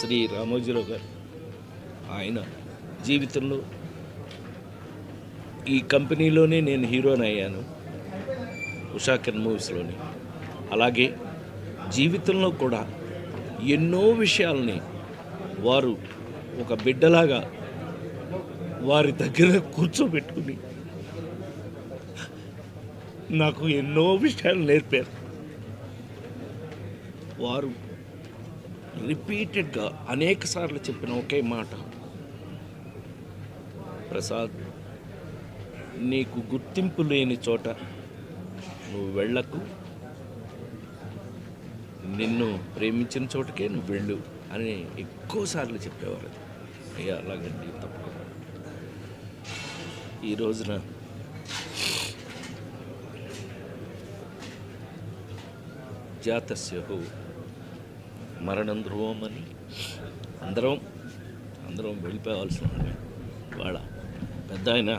శ్రీ రామోజీరావు గారు ఆయన జీవితంలో ఈ కంపెనీలోనే నేను హీరోని అయ్యాను ఉషాకర్ మూవీస్లోని. అలాగే జీవితంలో కూడా ఎన్నో విషయాల్ని వారు ఒక బిడ్డలాగా వారి దగ్గర కూర్చోబెట్టుకుని నాకు ఎన్నో విషయాలు నేర్పారు. వారు రిపీటెడ్గా అనేక సార్లు చెప్పిన ఒకే మాట. ప్రసాద్ నీకు గుర్తింపు లేని చోట నువ్వు వెళ్ళకు. నిన్ను ప్రేమించిన చోటకే నువ్వు వెళ్ళు అని ఎక్కువసార్లు చెప్పేవారు. అది అయ్యా అలాగండి తప్పకుండా. ఈ రోజున జాతస్యహు మరణం ధ్రువం అని అందరం అందరం వెళ్ళిపోవాల్సిన వాళ్ళ పెద్ద ఆయన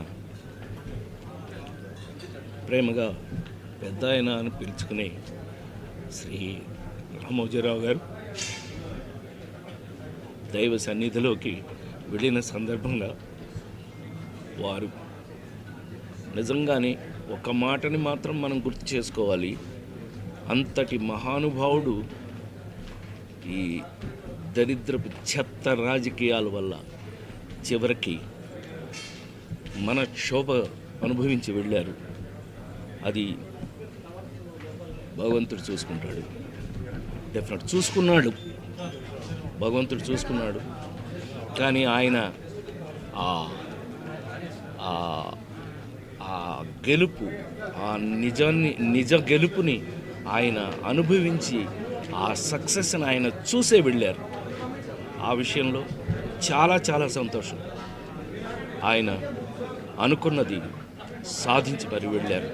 ప్రేమగా పెద్ద ఆయన అని పిలుచుకునే శ్రీ రామోజీరావు గారు దైవ సన్నిధిలోకి వెళ్ళిన సందర్భంగా వారు నిజంగానే ఒక మాటని మాత్రం మనం గుర్తు చేసుకోవాలి. అంతటి మహానుభావుడు ఈ దరిద్రపు చెత్త రాజకీయాల వల్ల చివరికి మన క్షోభ అనుభవించి వెళ్ళారు. అది భగవంతుడు చూసుకుంటాడు. డెఫినెట్ చూసుకున్నాడు. భగవంతుడు చూసుకున్నాడు. కానీ ఆయన ఆ ఆ- ఆ గెలుపు ఆ నిజాన్ని నిజ గెలుపుని ఆయన అనుభవించి ఆ సక్సెస్ని ఆయన చూసే వెళ్ళారు. ఆ విషయంలో చాలా చాలా సంతోషం. ఆయన అనుకున్నది సాధించి మరి వెళ్ళారు.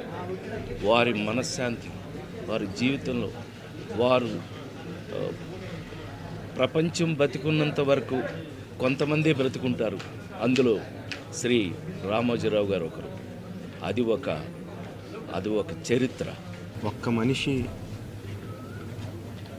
వారి మనశ్శాంతి వారి జీవితంలో వారు ప్రపంచం బతికున్నంత వరకు కొంతమంది బ్రతుకుంటారు. అందులో శ్రీ రామోజీరావు గారు ఒకరు. అది ఒక అది ఒక చరిత్ర. ఒక్క మనిషి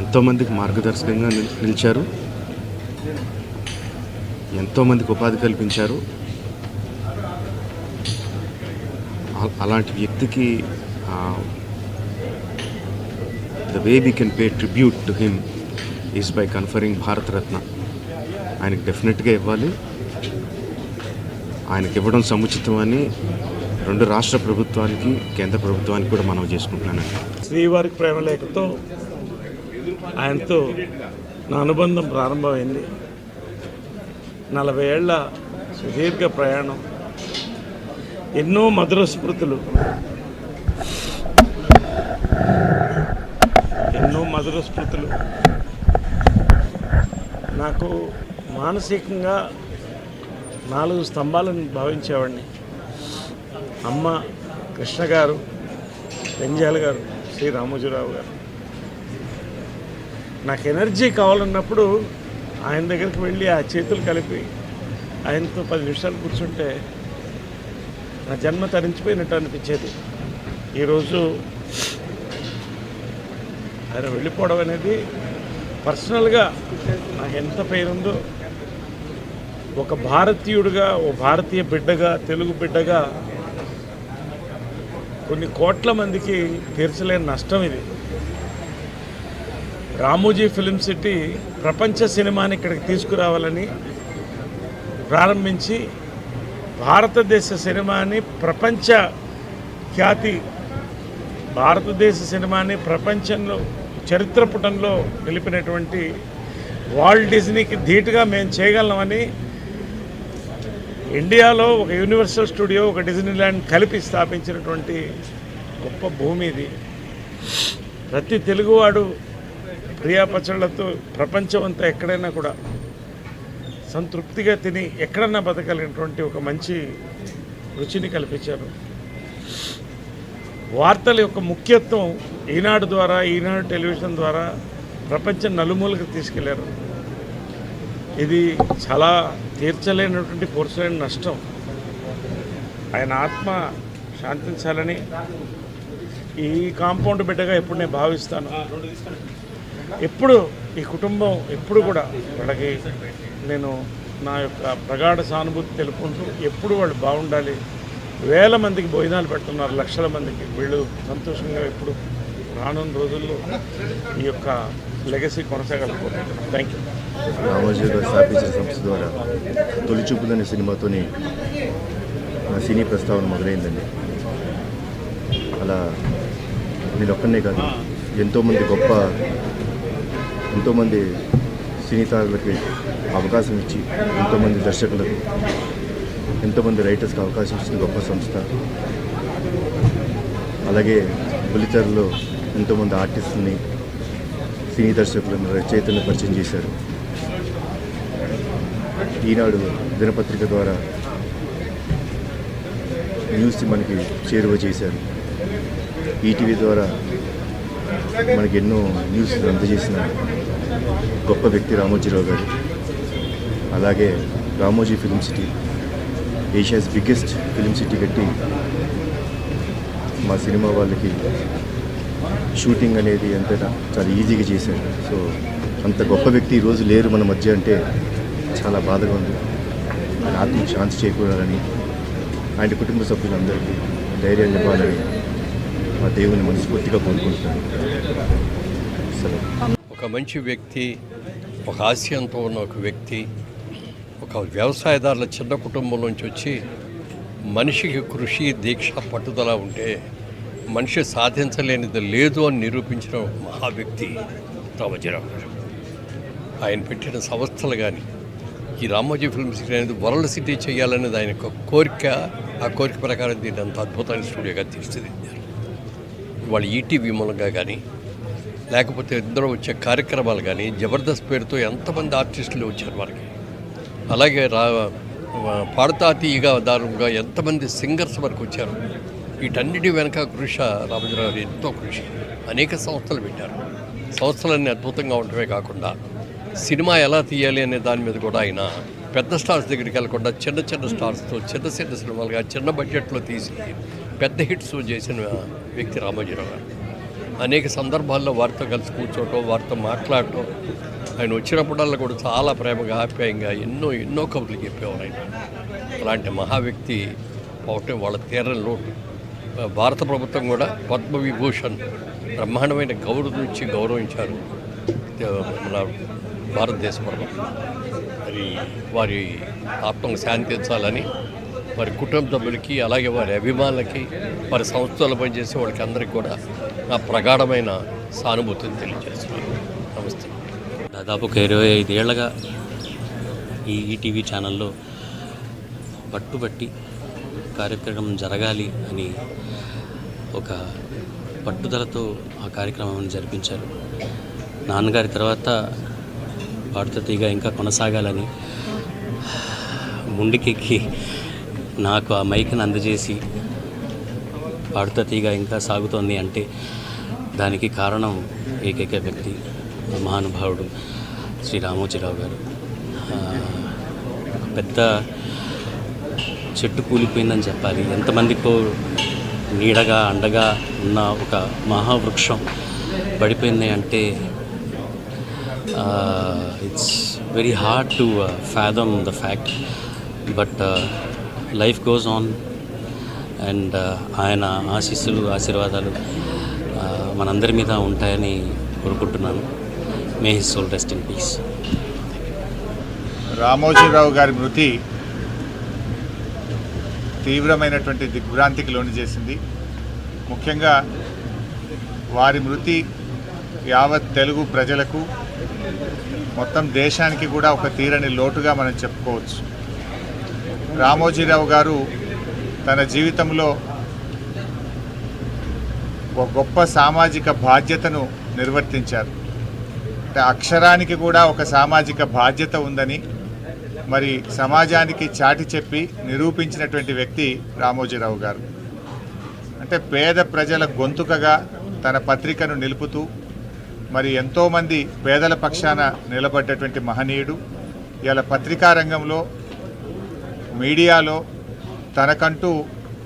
ఎంతోమందికి మార్గదర్శకంగా నిలిచారు. ఎంతోమందికి ఉపాధి కల్పించారు. అలాంటి వ్యక్తికి the way we can pay tribute to him is by conferring Bharat Ratna ఆయనకి డెఫినెట్గా ఇవ్వాలి. ఆయనకి ఇవ్వడం సముచితం అని రెండు రాష్ట్ర ప్రభుత్వానికి కేంద్ర ప్రభుత్వానికి కూడా మనం చేసుకుంటున్నానండి. శ్రీవారికి ప్రేమలేఖతో ఆయనతో నా అనుబంధం ప్రారంభమైంది. నలభై ఏళ్ళ సుదీర్ఘ ప్రయాణం ఎన్నో మధుర స్మృతులు ఎన్నో మధుర స్మృతులు. నాకు మానసికంగా నాలుగు స్తంభాలను భావించేవాడిని. అమ్మ కృష్ణ గారు పెంజాల గారు శ్రీ రామోజీరావు గారు. నాకు ఎనర్జీ కావాలన్నప్పుడు ఆయన దగ్గరికి వెళ్ళి ఆ చేతులు కలిపి ఆయనతో పది నిమిషాలు కూర్చుంటే నా జన్మ తరించిపోయినట్టు అనిపించేది. ఈరోజు ఆయన వెళ్ళిపోవడం అనేది పర్సనల్గా నాకు ఎంత పేరుందో ఒక భారతీయుడిగా ఓ భారతీయ బిడ్డగా తెలుగు బిడ్డగా కొన్ని కోట్ల మందికి తీర్చలేని నష్టం ఇది. రామోజీ ఫిలిం సిటీ ప్రపంచ సినిమాని ఇక్కడికి తీసుకురావాలని ప్రారంభించి భారతదేశ సినిమాని ప్రపంచ ఖ్యాతి భారతదేశ సినిమాని ప్రపంచంలో చరిత్ర పుటంలో నిలిపినటువంటి వాల్ట్ డిజ్నీకి ధీటుగా మేము చేయగలమని ఇండియాలో ఒక యూనివర్సల్ స్టూడియో ఒక డిజ్నీల్యాండ్ కలిపి స్థాపించినటువంటి గొప్ప భూమి ఇది. ప్రతి తెలుగువాడు ప్రియా ప్రపంచం అంతా ఎక్కడైనా కూడా సంతృప్తిగా తిని ఎక్కడన్నా బతకలిగినటువంటి ఒక మంచి రుచిని కల్పించారు. వార్తల యొక్క ముఖ్యత్వం ఈనాడు ద్వారా ఈనాడు టెలివిజన్ ద్వారా ప్రపంచం నలుమూలకు తీసుకెళ్ళారు. ఇది చాలా తీర్చలేనటువంటి పూర్చలేని నష్టం. ఆయన ఆత్మ శాంతించాలని ఈ కాంపౌండ్ బిడ్డగా ఎప్పుడు నేను భావిస్తాను. ఎప్పుడు ఈ కుటుంబం ఎప్పుడు కూడా వాళ్ళకి నేను నా యొక్క ప్రగాఢ సానుభూతి తెలుపుకుంటూ ఎప్పుడు వాళ్ళు బాగుండాలి. వేల మందికి భోజనాలు పెడుతున్నారు లక్షల మందికి. వీళ్ళు సంతోషంగా ఎప్పుడు రానున్న రోజుల్లో ఈ యొక్క లెగసీ కొనసాగాలనుకుంటున్నాను థ్యాంక్ యూ రామోజీ గారు స్థాపించిన సంస్థ ద్వారా తొలి చూపులనే సినిమాతోని నా సినీ ప్రస్తావన మొదలైందండి. అలా నేను ఒక్కనే కాదు ఎంతోమంది గొప్ప ఎంతోమంది సినీ తారులకి అవకాశం ఇచ్చి ఎంతోమంది దర్శకులకు ఎంతోమంది రైటర్స్కి అవకాశం ఇచ్చిన గొప్ప సంస్థ. అలాగే బుల్లితెరలో ఎంతోమంది ఆర్టిస్టుని సినీ దర్శకులను రచయితలను పరిచయం చేశారు. ఈనాడు దినపత్రిక ద్వారా న్యూస్ మనకి చేరువ చేశారు. ఈటీవీ ద్వారా మనకి ఎన్నో న్యూస్ అందజేసిన గొప్ప వ్యక్తి రామోజీరావు గారు. అలాగే Ramoji film city Asia's biggest film city కట్టి మా సినిమా వాళ్ళకి షూటింగ్ అనేది అంతేనా చాలా ఈజీగా చేశాడు సో అంత గొప్ప వ్యక్తి ఈరోజు లేరు మన మధ్య అంటే చాలా బాధగా ఉంది. ఆయన ఆత్మకు శాంతి చేకూరాలని ఆయన కుటుంబ సభ్యులందరికీ ధైర్యాన్ని ఇవ్వాలని మా దేవుని మనస్ఫూర్తిగా కోరుకుంటున్నాను. సరే. ఒక మంచి వ్యక్తి ఒక ఆశయంతో ఉన్న ఒక వ్యక్తి ఒక వ్యవసాయదారుల చిన్న కుటుంబం నుంచి వచ్చి మనిషికి కృషి దీక్ష పట్టుదల ఉంటే మనిషి సాధించలేనిది లేదు అని నిరూపించిన మహా వ్యక్తి రామోజీరావు గారు. ఆయన పెట్టిన సంస్థలు కానీ ఈ రామోజీ ఫిల్మ్ సిటీ అనేది వరల్డ్ సిటీ చేయాలనేది ఆయన కోరిక. ఆ కోరిక ప్రకారం దీన్ని అంత అద్భుతమైన స్టూడియోగా తీర్చిదిద్దారు. వాళ్ళు ఈటీవీ మూలంగా కానీ లేకపోతే ఇద్దరు వచ్చే కార్యక్రమాలు కానీ జబర్దస్త్ పేరుతో ఎంతమంది ఆర్టిస్టులు వచ్చారు మనకి అలాగే రా పాడతా తీయగా దారుణంగా ఎంతమంది సింగర్స్ వరకు వచ్చారు? వీటన్నిటి వెనక కృషి రామచంద్రరావు గారు ఎంతో కృషి. అనేక సంస్థలు పెట్టారు. సంస్థలన్నీ అద్భుతంగా ఉండటమే కాకుండా సినిమా ఎలా తీయాలి అనే దాని మీద కూడా ఆయన పెద్ద స్టార్స్ దగ్గరికి వెళ్ళకుండా చిన్న చిన్న స్టార్స్తో చిన్న చిన్న సినిమాలుగా చిన్న బడ్జెట్లో తీసి పెద్ద హిట్స్ చేసిన వ్యక్తి రామోజీరావు గారు. అనేక సందర్భాల్లో వారితో కలిసి కూర్చోవటం వారితో మాట్లాడటం ఆయన వచ్చినప్పుడల్లా కూడా చాలా ప్రేమగా ఆప్యాయంగా ఎన్నో ఎన్నో కబుర్లు చెప్పేవారు ఆయన. అలాంటి మహా వ్యక్తి పోవటం వాళ్ళ తీరని లోటు. భారత ప్రభుత్వం కూడా పద్మవిభూషణ్ బ్రహ్మాండమైన గౌరవం ఇచ్చి గౌరవించారు. మన భారతదేశంలో మరి వారి ఆత్మకు శాంతించాలని వారి కుటుంబ సభ్యులకి అలాగే వారి అభిమానులకి వారి సంస్థలు పనిచేసే వాళ్ళకి అందరికీ కూడా నా ప్రగాఢమైన సానుభూతిని తెలియజేస్తున్నాను. నమస్తే. దాదాపు ఒక ఇరవై ఐదేళ్ళగా ఈ ఈటీవీ ఛానల్లో పట్టుబట్టి కార్యక్రమం జరగాలి అని ఒక పట్టుదలతో ఆ కార్యక్రమం జరిపించారు. నాన్నగారి తర్వాత పాడుతీగా ఇంకా కొనసాగాలని ముండికెక్కి నాకు ఆ మైక్ని అందజేసి పాడుతీగా ఇంకా సాగుతోంది అంటే దానికి కారణం ఏకైక వ్యక్తి మహానుభావుడు శ్రీ రామోజీరావు గారు. పెద్ద చెట్టు కూలిపోయిందని చెప్పాలి. ఎంతమందికో నీడగా అండగా ఉన్న ఒక మహావృక్షం పడిపోయింది అంటే it's very hard to fathom the fact but life goes on and ఆయన ఆశీస్సులు ఆశీర్వాదాలు మనందరి మీద ఉంటాయని కోరుకుంటున్నాను. May his soul rest in peace Ramoji Rao గారి మృతి తీవ్రమైనటువంటి దిగ్భ్రాంతికి లోను చేసింది. ముఖ్యంగా వారి మృతి యావత్ తెలుగు ప్రజలకు మొత్తం దేశానికి కూడా ఒక తీరని లోటుగా మనం చెప్పుకోవచ్చు. రామోజీరావు గారు తన జీవితంలో ఒక గొప్ప సామాజిక బాధ్యతను నిర్వర్తించారు. అంటే అక్షరానికి కూడా ఒక సామాజిక బాధ్యత ఉందని మరి సమాజానికి చాటి చెప్పి నిరూపించినటువంటి వ్యక్తి రామోజీరావు గారు. అంటే పేద ప్రజల గొంతుకగా తన పత్రికను నిలుపుతూ మరి ఎంతోమంది పేదల పక్షాన నిలబడ్డటువంటి మహనీయుడు ఇలా పత్రికా రంగంలో మీడియాలో తనకంటూ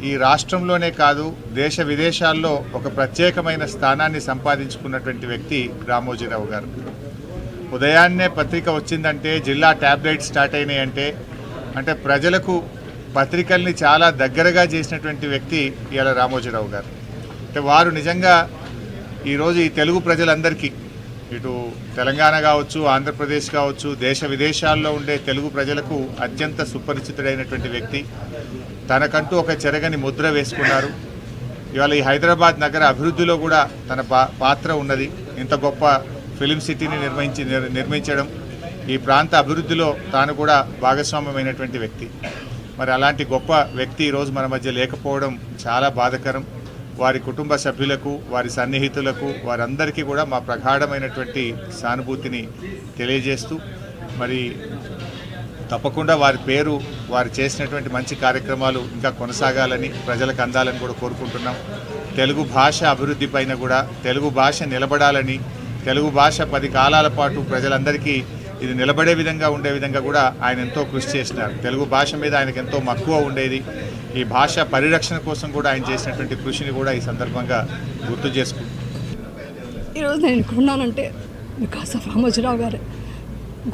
ఈ రాష్ట్రంలోనే కాదు దేశ విదేశాల్లో ఒక ప్రత్యేకమైన స్థానాన్ని సంపాదించుకున్నటువంటి వ్యక్తి రామోజీరావు గారు. ఉదయాన్నే పత్రిక వచ్చిందంటే జిల్లా ట్యాబ్లెట్ స్టార్ట్ అయినాయంటే అంటే ప్రజలకు పత్రికల్ని చాలా దగ్గరగా చేసినటువంటి వ్యక్తి ఇవాళ రామోజీరావు గారు. అంటే వారు నిజంగా ఈరోజు ఈ తెలుగు ప్రజలందరికీ ఇటు తెలంగాణ కావచ్చు ఆంధ్రప్రదేశ్ కావచ్చు దేశ విదేశాల్లో ఉండే తెలుగు ప్రజలకు అత్యంత సుపరిచితుడైనటువంటి వ్యక్తి. తనకంటూ ఒక చెరగని ముద్ర వేసుకున్నారు. ఇవాళ ఈ హైదరాబాద్ నగర అభివృద్ధిలో కూడా తన పా- పాత్ర ఉన్నది. ఇంత గొప్ప ఫిలిం సిటీని నిర్మించి నిర్- నిర్మించడం ఈ ప్రాంత అభివృద్ధిలో తాను కూడా భాగస్వామ్యమైనటువంటి వ్యక్తి. మరి అలాంటి గొప్ప వ్యక్తి ఈరోజు మన మధ్య లేకపోవడం చాలా బాధకరం. వారి కుటుంబ సభ్యులకు వారి సన్నిహితులకు వారందరికీ కూడా మా ప్రగాఢమైనటువంటి సానుభూతిని తెలియజేస్తూ మరి తప్పకుండా వారి పేరు వారు చేసినటువంటి మంచి కార్యక్రమాలు ఇంకా కొనసాగాలని ప్రజలకు అందాలని కూడా కోరుకుంటున్నాం. తెలుగు భాష అభివృద్ధి పైన కూడా తెలుగు భాష నిలబడాలని తెలుగు భాష పది కాలాల పాటు ప్రజలందరికీ ఇది నిలబడే విధంగా ఉండే విధంగా కూడా ఆయన ఎంతో కృషి చేసినారు. తెలుగు భాష మీద ఆయనకు ఎంతో మక్కువ ఉండేది. ఈ భాష పరిరక్షణ కోసం కూడా ఆయన చేసినటువంటి కృషిని కూడా ఈ సందర్భంగా గుర్తు చేసుకుంటాం ఈరోజు నేను ఇక్కడ ఉన్నానంటే బికాస్ ఆఫ్ రామోజీరావు గారు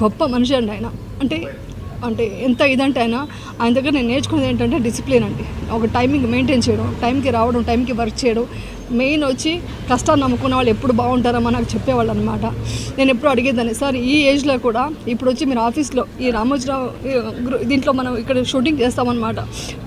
గొప్ప మనిషి అండి ఆయన. అంటే అంటే ఎంత ఇదంటే అయినా ఆయన దగ్గర నేను నేర్చుకున్నది ఏంటంటే డిసిప్లిన్ అండి. ఒక టైమింగ్ మెయింటైన్ చేయడం టైంకి రావడం టైంకి వర్క్ చేయడం. మెయిన్ వచ్చి కష్టాన్ని నమ్ముకున్న వాళ్ళు ఎప్పుడు బాగుంటారో నాకు చెప్పేవాళ్ళు అనమాట నేను ఎప్పుడు అడిగేదాన్ని సార్ ఈ ఏజ్లో కూడా ఇప్పుడు వచ్చి మీరు ఆఫీస్లో ఈ రామోజీరావు దీంట్లో మనం ఇక్కడ షూటింగ్ చేస్తామన్నమాట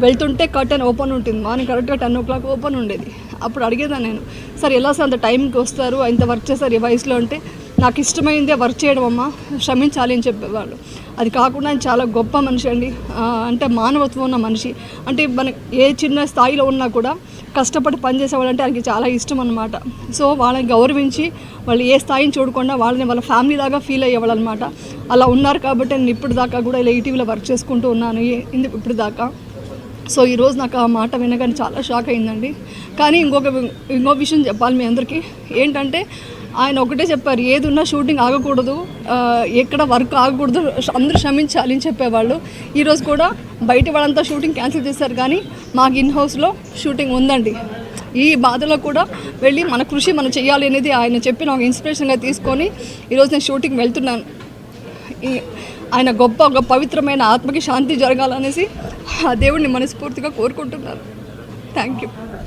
వెళ్తుంటే కర్టెన్ ఓపెన్ ఉంటుంది. మార్నింగ్ కరెక్ట్గా టెన్ ఓ క్లాక్ ఓపెన్ ఉండేది. అప్పుడు అడిగేదాన్ని నేను సార్ ఎలా సార్ అంత టైంకి వస్తారు? ఇంత వర్క్ చేస్తారు? ఈ వయసులో అంటే నాకు ఇష్టమైందే వర్క్ చేయడం అమ్మా శ్రమించాలి అని చెప్పేవాళ్ళు. అది కాకుండా ఆయన చాలా గొప్ప మనిషి అండి. అంటే మానవత్వం ఉన్న మనిషి. అంటే మన ఏ చిన్న స్థాయిలో ఉన్నా కూడా కష్టపడి పనిచేసేవాళ్ళు అంటే ఆయనకి చాలా ఇష్టం అనమాట సో వాళ్ళని గౌరవించి వాళ్ళు ఏ స్థాయిని చూడకుండా వాళ్ళని వాళ్ళ ఫ్యామిలీ లాగా ఫీల్ అయ్యేవాళ్ళు అనమాట అలా ఉన్నారు కాబట్టి నేను ఇప్పుడు దాకా కూడా ఇలా ఈటీవీలో వర్క్ చేసుకుంటూ ఉన్నాను. ఈ- ఇప్పుడు దాకా? సో ఈరోజు నాకు ఆ మాట వినగానే చాలా షాక్ అయిందండి. కానీ ఇంకొక ఇంకో విషయం చెప్పాలి మీ అందరికీ. ఏంటంటే ఆయన ఒకటే చెప్పారు ఏది ఉన్నా షూటింగ్ ఆగకూడదు ఎక్కడ వర్క్ ఆగకూడదు అందరూ క్షమించాలి అని చెప్పేవాళ్ళు. ఈరోజు కూడా బయట వాళ్ళంతా షూటింగ్ క్యాన్సిల్ చేశారు కానీ మాకు ఇన్ హౌస్లో షూటింగ్ ఉందండి. ఈ బాధలో కూడా వెళ్ళి మన కృషి మనం చేయాలి అనేది ఆయన చెప్పిన ఒక ఇన్స్పిరేషన్గా తీసుకొని ఈరోజు నేను షూటింగ్ వెళ్తున్నాను. ఈ- ఆయన గొప్ప ఒక పవిత్రమైన ఆత్మకి శాంతి జరగాలనేసి ఆ దేవుడిని మనస్ఫూర్తిగా కోరుకుంటున్నాను. Thank you.